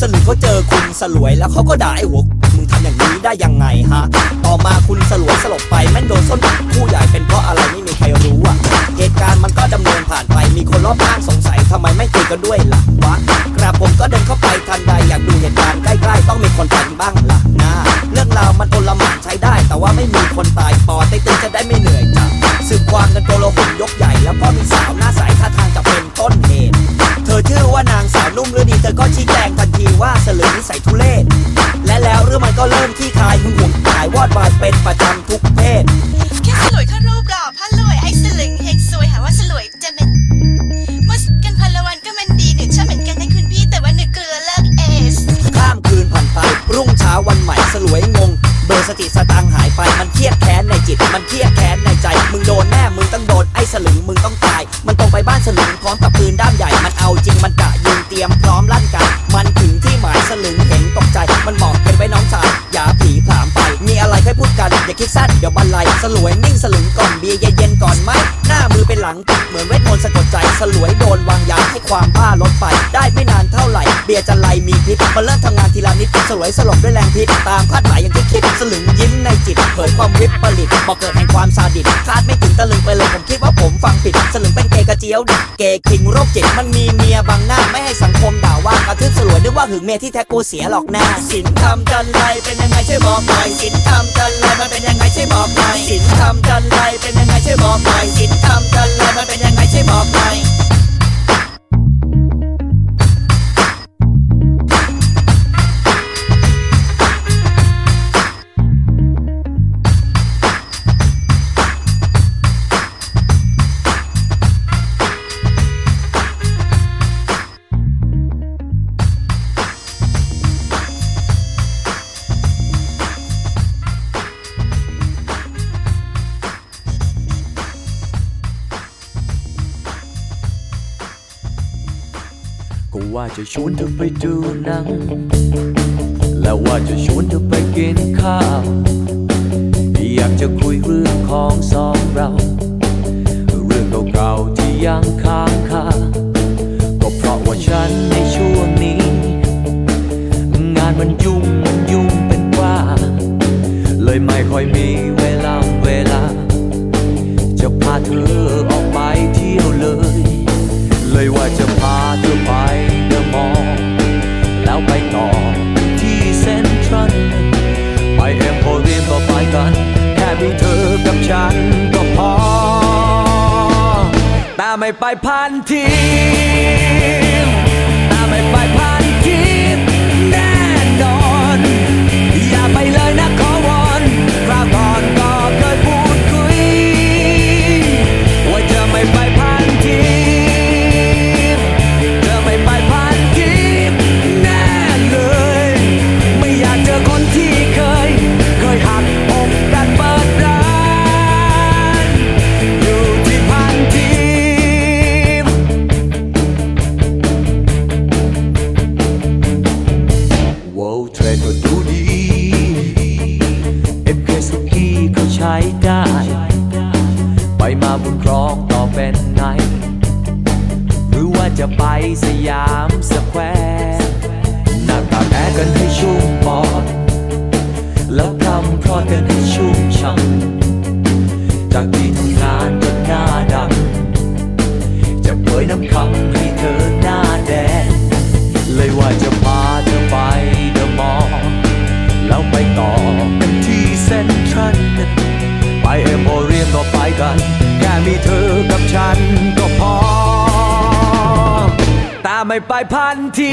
สลึงเขาเจอคุณสลวยแล้วเขาก็ด่าไอ้หัวมึงทำอย่างนี้ได้ยังไงฮะ ต่อมาคุณสลวยสลบไปแม่งโดนส้นผู้ใหญ่เป็นเพราะอะไรไม่มีใครรู้อะ เหตุการณ์มันก็ดำเนินผ่านไปมีคนรอบข้างสงสัยทำไมไม่คุยกันด้วยล่ะวะกระผมก็เดินเข้าไปทันใดอยากดูเหตุการณ์ใกล้ๆ ต้องมีคนตายบ้างล่ะนะเรื่องราวมันโอลหมานใช้ได้ แต่ว่าไม่มีคนตายปอเต็กตึงจะได้ไม่เหนื่อยจ้ะสืบความกันโกลหลยกใหญ่แล้วก็มีสาวหน้าใสท่าทางจะเป็นต้นเหตุเธอชื่อว่านางสาวนุ่มฤดีเธอก็ชี้แจงทัน ว่าสลึงนิสัยทุเรศและแล้วเรื่องมันก็เริ่มที่คลายหึงหวงขายวอดวายเป็นประจำทุกเพศ แค่สลวยเข้ารูปหล่อพันรวยไอ้สลึงเฮงซวยหาว่าสลวยจะเป็นเมื่อกันพันละวันก็มันดีหนูชอบเหมือนกันนะคุณพี่แต่ว่าหนูเกลือเลิกเอส ข้ามคืนผ่านไปรุ่งเช้าวันใหม่สลวยงงเบอร์สติสตังค์หายไปมันเครียดแค้นในจิต มันเครียดแค้นในใจ มึงโดนแน่มึงต้องโดนไอ้สลึงมึงต้องตาย สลวยนิ่งสลึงก่อนเบียร์เย็นๆก่อนไหมหน้ามือเป็นหลังติดเหมือนเวทมนต์สะกดใจสลวยโดนวางยาให้ความบ้าลดไป ได้ไม่นานเท่าไหร่ เบียร์จะไหลมีพิษมาเริ่มทำงานทีละนิดสลวยสลบด้วยแรงพิษตามคาดหมายอย่างที่คิดสลึงยิ้มในจิตเผยความวิปริตบอกเกิดแห่งความซาดิสคาดไม่ เป็นเกย์กระเจียวดิเกขิงโรคจิตมันมีเมียบังหน้าไม่ให้สังคมด่าว่ากระทึบสลวยนึกว่าหึงเมียที่แท้กูเสียหรอกแน่สินทำจันไรเป็นยังไงช่วยบอกหน่อยสินทำจันไรมันเป็นยังไงช่วยบอกหน่อยสินทำจันไรเป็นยังไงช่วยบอกหน่อยสินทำจันไรมันเป็นยังไงช่วยบอกหน่อย ก็ว่าจะชวนเธอไปดูหนัง และวว่าจะชวนเธอไปกินข้าว อยากจะคุยเรื่องของสองเรา เรื่องเก่าๆที่ยังค้างคา แล้วไปต่อที่เซ็นทรัลไปเอ็มโพเรียมก็ไปกัน แค่มีเธอกับฉันก็พอ แต่ไม่ไปพันทีแต่ไม่ไปพัน World Trade ก็ดูดี FK สุกี้ก็ใช้ได้ ไปมาบุญครองต่อเป็นไงหรือว่าจะไปสยามสแควร์หน้ากาแอร์กันให้ชุ่มปอด แล้วทำคลอดกันให้ชุ่มช่ำจากที่ทำงานก็หน้าดำจะเผยน้ำคำให้เธอหน้าแดง กัน แค่มีเธอกับฉันก็พอแต่ไม่ไปพันที